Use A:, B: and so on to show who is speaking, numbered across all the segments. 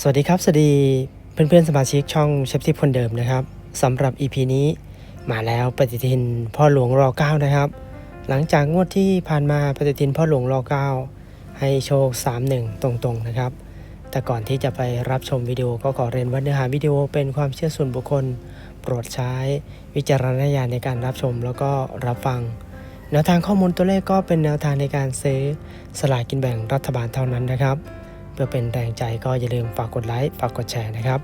A: สวัสดีครับ สวัสดีเพื่อนๆสมาชิกช่องเชฟทิพคนเดิมนะครับสำหรับ EP นี้มาแล้วปฏิทินพ่อหลวงรอเก้านะครับ หลังจากงวดที่ผ่านมาปฏิทินพ่อหลวงรอเก้าให้โชค 3-1 ตรงๆนะครับ แต่ก่อนที่จะไปรับชมวิดีโอก็ขอเรียนว่าเนื้อหาวิดีโอเป็นความเชื่อส่วนบุคคล โปรดใช้วิจารณญาณในการรับชมแล้วก็รับฟัง แนวทางข้อมูลตัวเลขก็เป็นแนวทางในการซื้อสลากกินแบ่งรัฐบาลเท่านั้นนะครับ เพื่อเป็นแรงใจก็อย่าลืมฝากกดไลค์ฝากกดแชร์นะครับ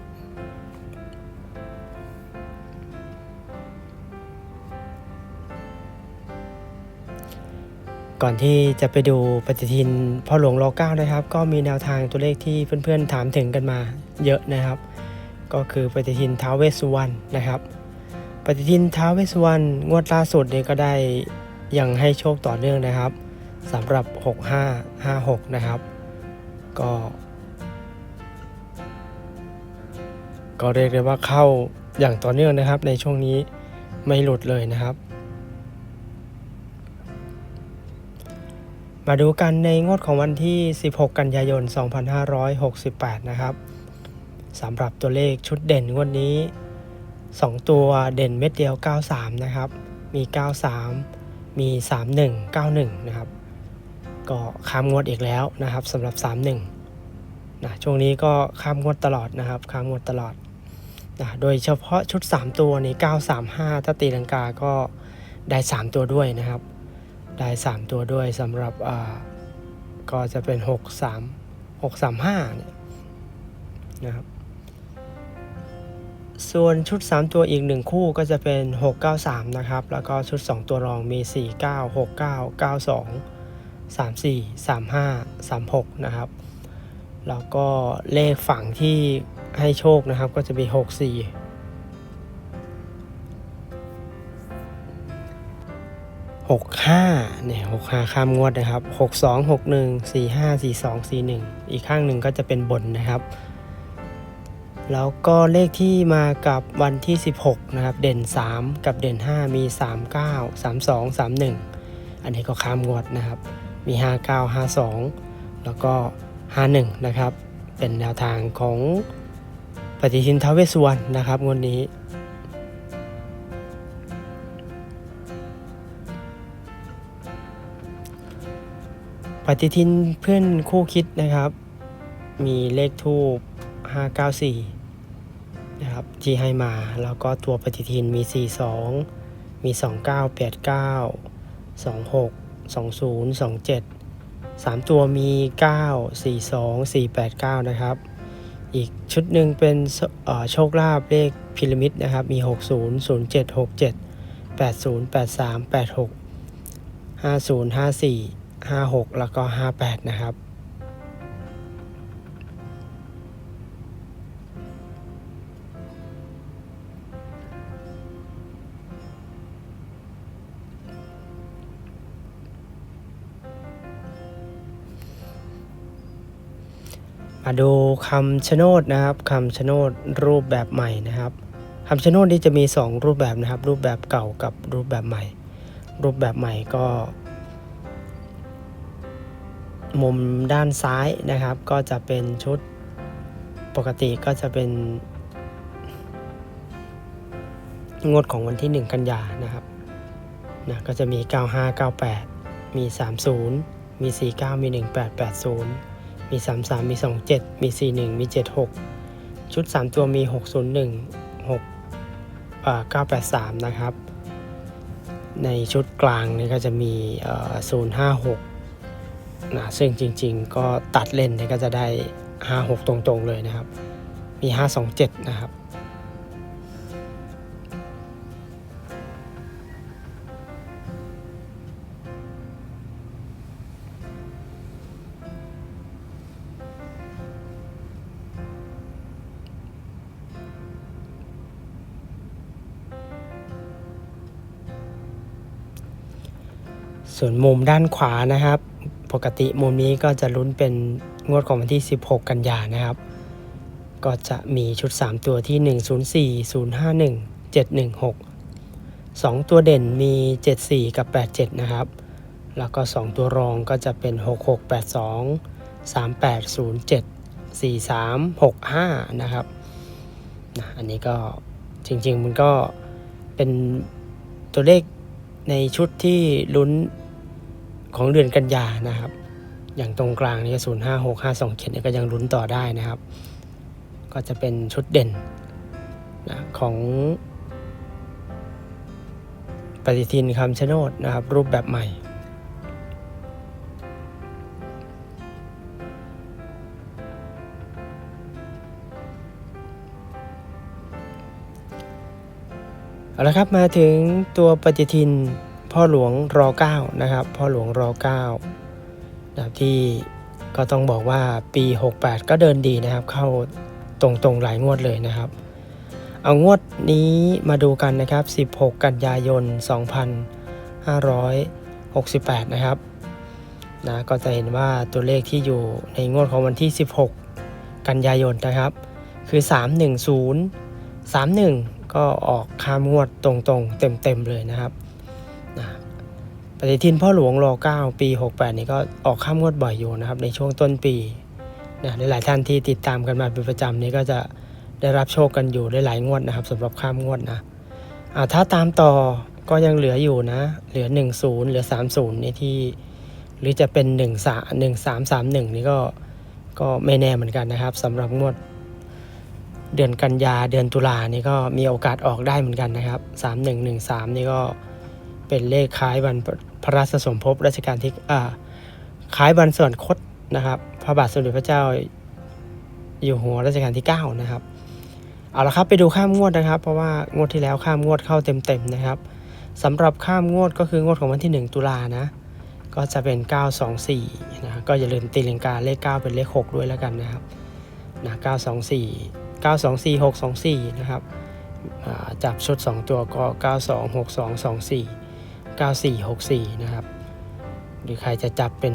A: ก่อนที่จะไปดูปฏิทินพ่อหลวงรอเก้านะครับ ก็มีแนวทางตัวเลขที่เพื่อนๆถามถึงกันมาเยอะนะครับ ก็คือปฏิทินท้าวเวสสุวรรณนะครับ ปฏิทินท้าวเวสสุวรรณงวดล่าสุดเนี่ยก็ได้ยังให้โชคต่อเนื่องนะครับสำหรับ 6556 นะครับ ก็ ก็เรียกได้ว่าเข้าอย่างต่อเนื่องนะครับ ในช่วงนี้ไม่หลุดเลยนะครับ มาดูกันในงวดของวันที่ 16 กันยายน 2568 นะครับสำหรับตัวเลขชุดเด่นงวดนี้ 2 ตัวเด่นเม็ดเดียว 93 นะครับ มี 93 มี 31 91 นะครับ ก็ข้ามงวดอีกแล้วนะครับสำหรับ 31นะช่วงนี้ก็ข้ามงวดตลอดนะครับข้ามงวดตลอดนะโดยเฉพาะชุด 3 ตัวนี้935 ถ้าตีลังกาก็ได้ 3 ตัวด้วยนะครับ ได้ 3 ตัวด้วยสำหรับอ่าก็จะเป็น 6 3 6 3 5เนี่ยนะครับส่วนชุด 3 ตัวอีก 1 คู่ก็จะเป็น 693 นะครับ แล้วก็ชุด 2 ตัวรองมี 49 69 92 34 35 36 นะครับ แล้วก็เลขฝั่งที่ให้โชคนะครับก็จะมี 64 65เนี่ย65 ข้ามงวดนะครับ 62 61 45 42 41 อีกข้างหนึ่งก็จะเป็นบนนะครับ แล้วก็เลขที่มากับวันที่ 16 นะครับ เด่น 3 กับเด่น 5 มี 39 32 31 อันนี้ก็ข้ามงวดนะครับ มี 59 52 แล้วก็ 51 นะครับ เป็นแนวทางของปฏิทินท้าวเวสวรรณนะครับงวดนี้ ปฏิทินเพื่อนคู่คิดนะครับ มีเลขทูป594 นะครับที่ให้มา แล้วก็ตัวปฏิทินมี 42 มี 29 89 26 20 27 3 ตัวมี 9 42 489 นะครับ อีกชุดหนึ่งเป็นโชคลาภเลขพีระมิดนะครับ มี 60 07 67 80 83 86 50 54 56 แล้วก็ 58 นะครับ มาดูคำชะโนดนะครับคำชะโนดรูปแบบใหม่นะครับคำชะโนดนี้จะมี 2 รูปแบบนะครับ รูปแบบเก่ากับรูปแบบใหม่ รูปแบบใหม่ก็ มุมด้านซ้ายนะครับ ก็จะเป็นชุดปกติก็จะเป็น งวดของวันที่ 1 กันยานะครับนะก็จะมี 9598 มี 30 มี 49 มี 1880 มี 33 มี 27 มี 41 มี 76 ชุด 3 ตัวมี 601 6อ่า983 นะครับ ในชุดกลางนี่ก็จะมีเอ่อ056นะซึ่งจริงๆก็ตัดเล่นเนี่ยก็จะได้ 56 ตรงๆเลยนะครับ มี 527 นะครับ ส่วนมุมด้านขวานะครับ ปกติมุมนี้ก็จะลุ้นเป็นงวดของวันที่ 16 กันยานะครับ ก็จะมีชุด 3 ตัวที่ 104 051 716 2 ตัวเด่นมี 74 กับ 87 นะครับ แล้วก็ 2 ตัวรองก็จะเป็น 6682 3807 4365 นะครับนะอันนี้ก็จริงๆ มันก็เป็นตัวเลขในชุดที่ลุ้น ของเดือนกันยานะครับ อย่างตรงกลางนี่ก็0 5 6 5 2 7เนี่ก็ยังลุ้นต่อได้นะครับ ก็จะเป็นชุดเด่นนะของปฏิทินคำชะโนดนะครับ รูปแบบใหม่เอาละครับมาถึงตัวปฏิทิน พ่อหลวงรอ9นะครับ พ่อหลวงรอ9นะครับที่ก็ต้องบอกว่าปี 68 ก็เดินดีนะครับ เข้าตรงๆหลายงวดเลยนะครับ เอางวดนี้มาดูกันนะครับ 16 กันยายน 2568 นะครับนะก็จะเห็นว่าตัวเลขที่อยู่ในงวดของวันที่ 16 กันยายนนะครับ คือ 310 31 ก็ออกข้ามงวดตรงๆ เต็มๆเลยนะครับ ปฏิทินพ่อหลวงรอ9ปี 68 นี่ก็ออกข้ามงวดบ่อยอยู่นะครับในช่วงต้นปีนะหลายท่านที่ติดตามกันมาเป็นประจำนี่ก็จะได้รับโชคกันอยู่ได้หลายงวดนะครับสำหรับข้ามงวดนะอ่าถ้าตามต่อก็ยังเหลืออยู่นะ เหลือ 10 เหลือ 30 นี่ที่ หรือจะเป็น 1 3 1 3 3 1 นี่ก็ก็ไม่แน่เหมือนกันนะครับสำหรับงวด เดือนกันยาเดือนตุลานี่ก็มีโอกาสออกได้เหมือนกันนะครับ 3113 นี่ก็ เป็นเลขคล้ายวันพระราชสมภพรัชกาลที่อ่าคล้ายวันส่วรรคตนะครับ พระบาทสมเด็จพระเจ้าอยู่หัวรัชกาลที่ 9 นะครับ เอาละครับไปดูข้ามงวดนะครับ เพราะว่างวดที่แล้วข้ามงวดเข้าเต็มๆนะครับสำหรับข้ามงวดก็คืองวดของวันที่ 1 ตุลานะ ก็จะเป็น 924นะก็อย่าลืมตีลังกาเลข 9 เป็นเลข 6 ด้วยแล้วกันนะครับนะ924 924 624 นะครับจับชุด 2 ตัวก็ 92 62 24 9464 นะครับ หรือใครจะจับเป็น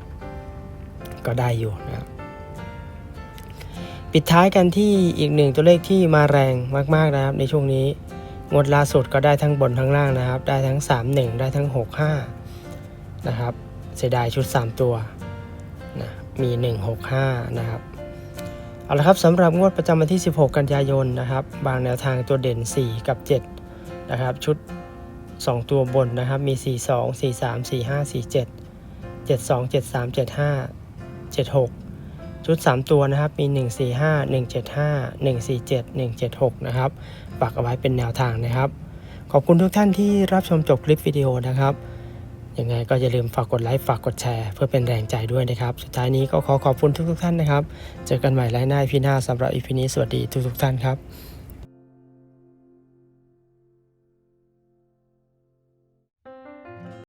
A: 024 ก็ได้อยู่นะครับ ปิดท้ายกันที่อีกหนึ่งตัวเลขที่มาแรงมาก ๆ นะครับ ในช่วงนี้งวดล่าสุดก็ได้ทั้งบนทั้งล่างนะครับ ได้ทั้ง 31 ได้ทั้ง 65 นะครับ เสียดายชุด 3 ตัวนะมี 165 นะครับเอาละครับสำหรับงวดประจำวันที่ 16 กันยายนนะครับ บางแนวทางตัวเด่น 4 กับ 7 นะครับ ชุด 2 ตัวบนนะครับ มี 42 43 45 47 72 73 75 76 ชุด 3 ตัวนะครับ มี 145 175 147 176 นะครับ ฝากเอาไว้เป็นแนวทางนะครับ ขอบคุณทุกท่านที่รับชมจบคลิปวิดีโอนะครับ ยังไงก็อย่าลืมฝากกดไลค์ ฝากกดแชร์ เพื่อเป็นแรงใจด้วยนะครับ สุดท้ายนี้ก็ขอขอบคุณทุกๆท่านนะครับ เจอกันใหม่ไลฟ์หน้าพี่หน้าสำหรับอีพีนี้สวัสดีทุกๆท่านครับ